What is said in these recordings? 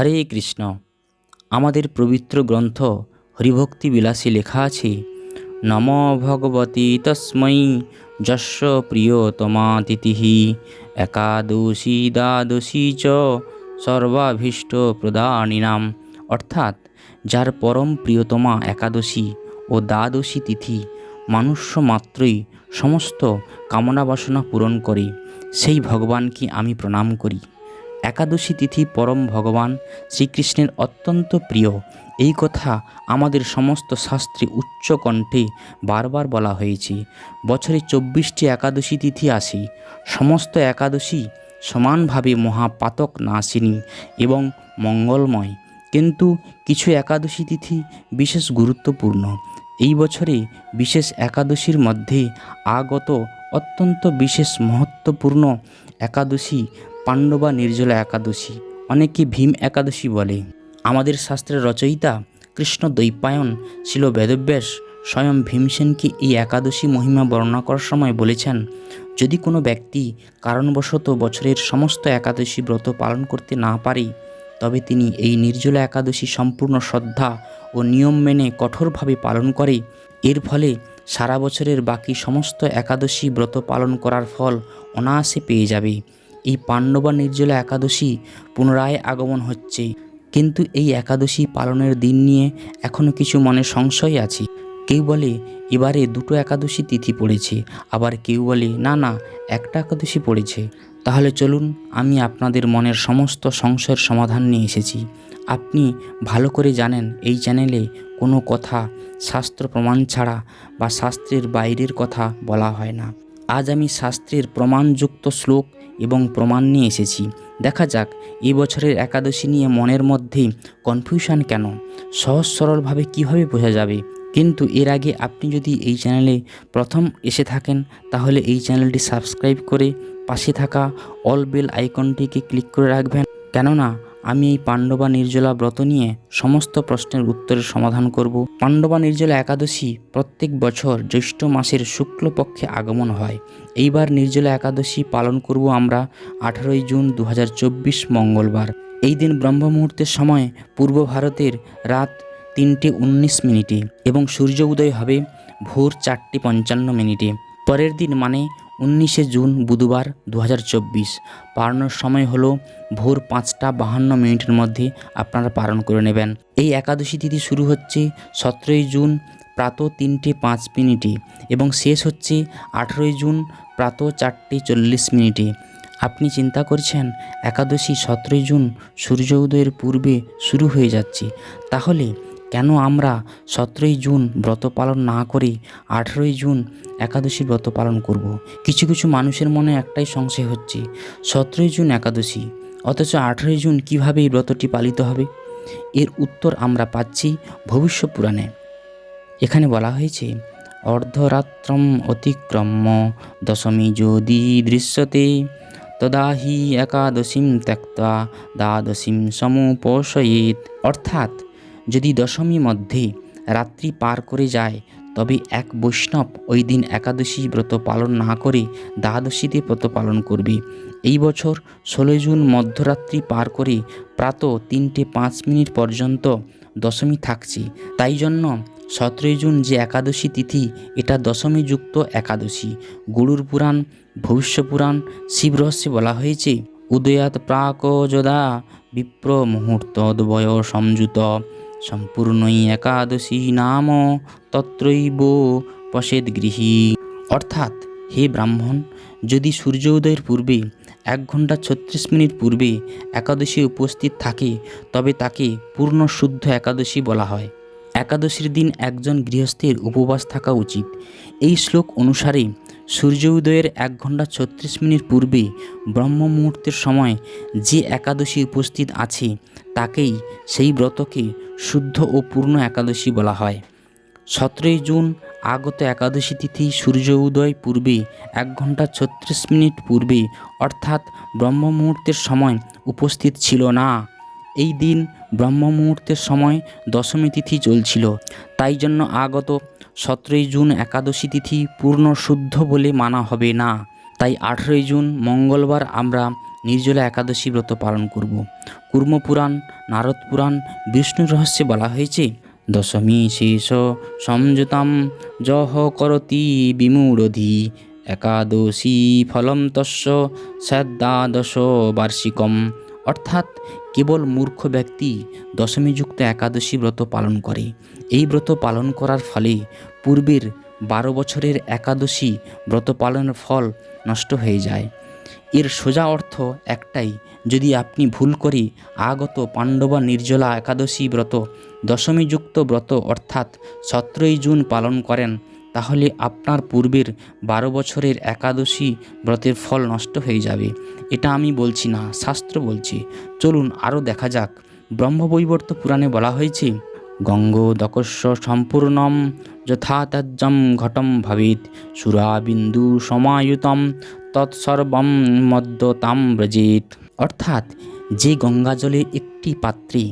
হরে কৃষ্ণ। আমাদের পবিত্র গ্রন্থ হরিভক্তি বিলাসী লেখা আছে, নম ভগবতী তস্मै যস্য প্রিয়তমাতিথি একাদশী দ্বাদশী চ সর্বাভীষ্ট প্রদানিনাম। অর্থাৎ, যার পরম প্রিয়তমা একাদশী ও দ্বাদশী তিথি মানুষ্য মাত্রই সমস্ত কামনা বাসনা পূরণ করে, সেই ভগবানকে আমি প্রণাম করি। একাদশী তিথি পরম ভগবান শ্রীকৃষ্ণের অত্যন্ত প্রিয়। এই কথা আমাদের সমস্ত শাস্ত্রে উচ্চ কণ্ঠে বারবার বলা হয়েছে। বছরে চব্বিশটি একাদশী তিথি আসে। সমস্ত একাদশী সমানভাবে মহাপাতক নাশিনী এবং মঙ্গলময়। কিন্তু কিছু একাদশী তিথি বিশেষ গুরুত্বপূর্ণ। এই বছরে বিশেষ একাদশীর মধ্যে আগত অত্যন্ত বিশেষ মহত্বপূর্ণ একাদশী পাণ্ডবা, নির্জলা একাদশী অনেকে ভীম একাদশী বলে। আমাদের শাস্ত্রের রচয়িতা কৃষ্ণ দৈপায়ন ছিল বেদব্যাস, স্বয়ং ভীমসেনকে এই একাদশী মহিমা বর্ণনা করার সময় বলেছেন, যদি কোনো ব্যক্তি কারণবশত বছরের সমস্ত একাদশী ব্রত পালন করতে না পারে, তবে তিনি এই নির্জলা একাদশী সম্পূর্ণ শ্রদ্ধা ও নিয়ম মেনে কঠোরভাবে পালন করে। এর ফলে সারা বছরের বাকি সমস্ত একাদশী ব্রত পালন করার ফল অনায়াসে পেয়ে যাবে। এই পাণ্ডবা নির্জলা একাদশী পুনরায় আগমন হচ্ছে। কিন্তু এই একাদশী পালনের দিন নিয়ে এখনও কিছু মনে সংশয় আছে। কেউ বলে, এবারে দুটো একাদশী তিথি পড়েছে। আবার কেউ বলে, না না, একটা একাদশী পড়েছে। তাহলে চলুন, আমি আপনাদের মনের সমস্ত সংশয়ের সমাধান নিয়ে এসেছি। আপনি ভালো করে জানেন, এই চ্যানেলে কোনো কথা, শাস্ত্র প্রমাণ ছাড়া বা শাস্ত্রের বাইরের কথা বলা হয় না। আজ আমি শাস্ত্রের প্রমাণযুক্ত শ্লোক এবং প্রমাণ নিয়ে এসেছি। দেখা যাক, এই বছরের একাদশী নিয়ে মনের মধ্যে কনফিউশন কেন? সহজ সরলভাবে কীভাবে বোঝা যাবে? কিন্তু এর আগে আপনি যদি এই চ্যানেলে প্রথম এসে থাকেন, তাহলে এই চ্যানেলটি সাবস্ক্রাইব করে পাশে থাকা অল বেল আইকনটিকে ক্লিক করে রাখবেন। কেননা আমি এই পাণ্ডবা নির্জলা ব্রত নিয়ে সমস্ত প্রশ্নের উত্তরের সমাধান করব। পাণ্ডবা নির্জলা একাদশী প্রত্যেক বছর জ্যৈষ্ঠ মাসের শুক্লপক্ষে আগমন হয়। এইবার নির্জলা একাদশী পালন করব আমরা আঠারোই জুন দু হাজার চব্বিশ মঙ্গলবার। এই দিন ব্রহ্ম মুহূর্তের সময় পূর্ব ভারতের রাত তিনটে উনিশ মিনিটে এবং সূর্য উদয় হবে ভোর চারটে পঞ্চান্ন মিনিটে। পরের দিন মানে উনিশে জুন বুধবার দু পালনের সময় হলো ভোর পাঁচটা বাহান্ন মিনিটের মধ্যে আপনারা পালন করে নেবেন। এই একাদশী তিথি শুরু হচ্ছে সতেরোই জুন প্রাত তিনটে পাঁচ মিনিটে এবং শেষ হচ্ছে আঠেরোই জুন প্রাত চারটে চল্লিশ মিনিটে। আপনি চিন্তা করছেন, একাদশী সতেরোই জুন সূর্য উদয়ের পূর্বে শুরু হয়ে যাচ্ছে। তাহলে কেন আমরা সতেরোই জুন ব্রত পালন না করে, আঠেরোই জুন একাদশী ব্রত পালন করব। কিছু কিছু মানুষের মনে একটাই সংশয় হচ্ছে, সতেরোই জুন একাদশী, অথচ আঠেরোই জুন কীভাবে এই ব্রতটি পালিত হবে? এর উত্তর আমরা পাচ্ছি ভবিষ্য পুরাণে। এখানে বলা হয়েছে, অর্ধরাত্রম অতিক্রম্য দশমী যদি দৃশ্যতে তদা হি একাদশীম ত্যক্তা দ্বাদশীম সমুপোষয়েত। অর্থাৎ যদি দশমী মধ্যে রাত্রি পার করে যায়, তবে এক বৈষ্ণব ওই দিন একাদশী ব্রত পালন না করে দ্বাদশীতে ব্রত পালন করবে। এই বছর ষোলোই জুন মধ্যরাত্রি পার করে প্রাত তিনটে পাঁচ মিনিট পর্যন্ত দশমী থাকছে। তাই জন্য সতেরোই জুন যে একাদশী তিথি, এটা দশমী যুক্ত একাদশী। গরুর পুরাণ, ভবিষ্য পুরাণ শিব রহস্যে বলা হয়েছে উদয়াত প্রাক যদা বিপ্র মুহূর্তদ্বয় সংযুত। সম্পূর্ণই একাদশী নাম, তত্রৈব পশেদ গৃহী। অর্থাৎ, হে ব্রাহ্মণ, যদি সূর্য উদয়ের পূর্বে, এক ঘণ্টা ছত্রিশ মিনিট পূর্বে একাদশী উপস্থিত থাকে, তবে তাকে পূর্ণ শুদ্ধ একাদশী বলা হয়। একাদশীর দিন একজন গৃহস্থের উপবাস থাকা উচিত। এই শ্লোক অনুসারে সূর্য উদয়ের এক ঘণ্টা ছত্রিশ মিনিট পূর্বে ব্রহ্ম মুহূর্তের সময় যে একাদশী উপস্থিত আছে, তাকেই সেই ব্রতকে শুদ্ধ ও পূর্ণ একাদশী বলা হয়। সতেরোই জুন আগত একাদশী তিথি সূর্য উদয় পূর্বে এক ঘণ্টা ছত্রিশ মিনিট পূর্বে অর্থাৎ ব্রহ্ম মুহূর্তের সময় উপস্থিত ছিল না। এই দিন ব্রহ্ম মুহূর্তের সময় দশমী তিথি চলছিল। তাই জন্য আগত সতেরোই জুন একাদশী তিথি পূর্ণ শুদ্ধ বলে মানা হবে না। তাই আঠেরোই জুন মঙ্গলবার আমরা নির্জলা একাদশী ব্রত পালন করব। কুর্ম পুরাণ, নারদ পুরাণ, বিষ্ণু রহস্যে বলা হয়েছে, দশমী শেষ সংযুতাম জহ করতি বিমূঢ়ধি, একাদশী ফলম তস্য শ্রদ্ধাদশ বার্ষিকম। অর্থাৎ কেবল মূর্খ ব্যক্তি দশমীযুক্ত একাদশী ব্রত পালন করে। এই ব্রত পালন করার ফলে পূর্বের বারো বছরের একাদশী ব্রত পালনের ফল নষ্ট হয়ে যায়। এর সোজা অর্থ একটাই, যদি আপনি ভুল করে আগত পাণ্ডবা নির্জলা একাদশী ব্রত, দশমীযুক্ত ব্রত অর্থাৎ সতেরোই জুন পালন করেন তাহলে আপনার পূর্বের বারো বছরের একাদশী ব্রতের ফল নষ্ট হয়ে যাবে। এটা আমি বলছি না, শাস্ত্র বলছে। চলুন আরও দেখা যাক। ব্রহ্মবৈবর্ত পুরাণে বলা হয়েছে গঙ্গোদকস্য সম্পূর্ণম যথাত্যাজ্যম ঘটম ভবেত সুরাবিন্দু সমায়ুতম তৎসর্বম মদ্যতাম ব্রজেত অর্থাৎ যে গঙ্গাজলে একটি পাত্রে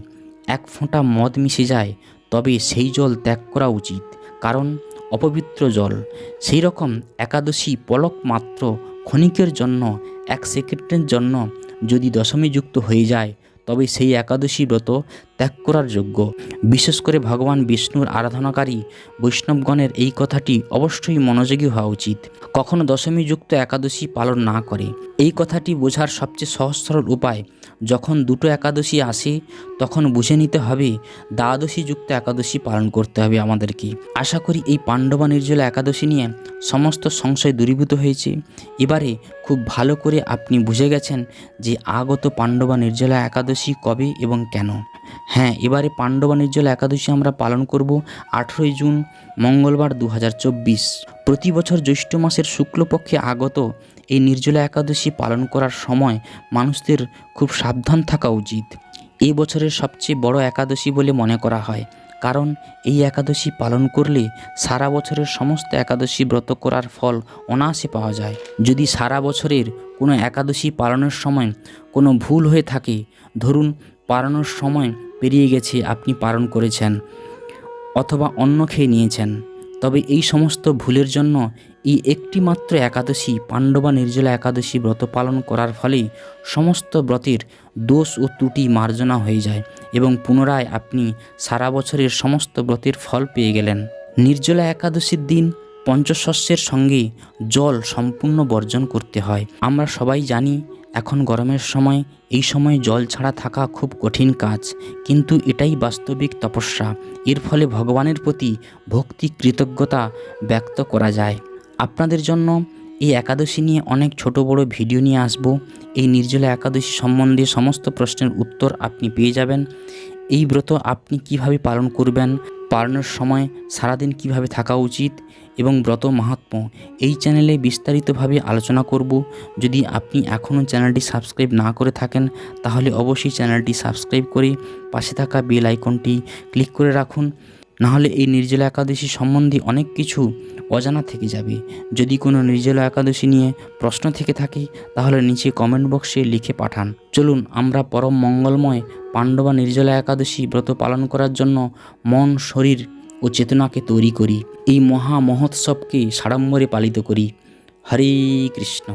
এক ফোঁটা মদ মিশে যায়, তবে সেই জল ত্যাগ করা উচিত। কারণ অপবিত্র জল। সেই রকম একাদশী পলক মাত্র ক্ষণিকের জন্য, এক সেকেন্ডের জন্য যদি দশমী যুক্ত হয়ে যায়, তবে সেই একাদশী ব্রত ত্যাগ করার যোগ্য। বিশেষ করে ভগবান বিষ্ণুর আরাধনাকারী বৈষ্ণবগণের এই কথাটি অবশ্যই মনোযোগী হওয়া উচিত। কখনো দশমীযুক্ত একাদশী পালন না করে। এই কথাটি বোঝার সবচেয়ে সহজ সরল উপায়, যখন দুটো একাদশী আসে, তখন বুঝে নিতে হবে দ্বাদশী যুক্ত একাদশী পালন করতে হবে আমাদেরকে। আশা করি এই পাণ্ডবা নির্জলা একাদশী নিয়ে সমস্ত সংশয় দূরীভূত হয়েছে। এবারে খুব ভালো করে আপনি বুঝে গেছেন যে আগত পাণ্ডবা নির্জলা একাদশী কবে এবং কেন। হ্যাঁ এবারে পাণ্ডবা নির্জলা একাদশী আমরা পালন করব আঠেরোই জুন, মঙ্গলবার দু হাজার চব্বিশ। প্রতি বছর জ্যৈষ্ঠ মাসের শুক্লপক্ষে আগত এই নির্জলা একাদশী পালন করার সময় মানুষদের খুব সাবধান থাকা উচিত। এই বছরের সবচেয়ে বড় একাদশী বলে মনে করা হয়। কারণ এই একাদশী পালন করলে সারা বছরের সমস্ত একাদশী ব্রত করার ফল অনায়াসে পাওয়া যায়। যদি সারা বছরের কোনো একাদশী পালনের সময় কোনো ভুল হয়ে থাকে, ধরুন পালনের সময় পেরিয়ে গেছে আপনি পালন করেছেন অথবা অন্ন খেয়ে নিয়েছেন। তবে এই সমস্ত ভুলের জন্য এই একটি মাত্র একাদশী, পাণ্ডবা নির্জলা একাদশী ব্রত পালন করার ফলেই সমস্ত ব্রতের দোষ ও ত্রুটি মার্জনা হয়ে যায় এবং পুনরায় আপনি সারা বছরের সমস্ত ব্রতের ফল পেয়ে গেলেন। নির্জলা একাদশীর দিন পঞ্চশস্যের সঙ্গে জল সম্পূর্ণ বর্জন করতে হয়। আমরা সবাই জানি এখন গরমের সময়, এই সময় জল ছাড়া থাকা খুব কঠিন কাজ। কিন্তু এটাই বাস্তবিক তপস্যা। এর ফলে ভগবানের প্রতি ভক্তি, কৃতজ্ঞতা ব্যক্ত করা যায়। আপনাদের জন্য এই একাদশী নিয়ে অনেক ছোট বড় ভিডিও নিয়ে আসব। এই নির্জলা একাদশী সম্বন্ধে সমস্ত প্রশ্নের উত্তর আপনি পেয়ে যাবেন। এই ব্রত আপনি কীভাবে পালন করবেন? পালনের সময় সারাদিন কীভাবে থাকা উচিত এবং ব্রত মাহাত্ম্য এই চ্যানেলে বিস্তারিতভাবে আলোচনা করব। যদি আপনি এখনও চ্যানেলটি সাবস্ক্রাইব না করে থাকেন, তাহলে অবশ্যই চ্যানেলটি সাবস্ক্রাইব করে পাশে থাকা বেল আইকনটি ক্লিক করে রাখুন। নাহলে এই নির্জলা একাদশী সম্বন্ধে অনেক কিছু অজানা থেকে যাবে। যদি কোনো নির্জলা একাদশী নিয়ে প্রশ্ন থেকে থাকে, তাহলে নিচে কমেন্ট বক্সে লিখে পাঠান। চলুন, আমরা পরম মঙ্গলময় পাণ্ডবা নির্জলা একাদশী ব্রত পালন করার জন্য মন, শরীর ও চেতনাকে তৈরি করি। এই মহা মহোৎসবকে সাড়ম্বরে পালিত করি। হরে কৃষ্ণ।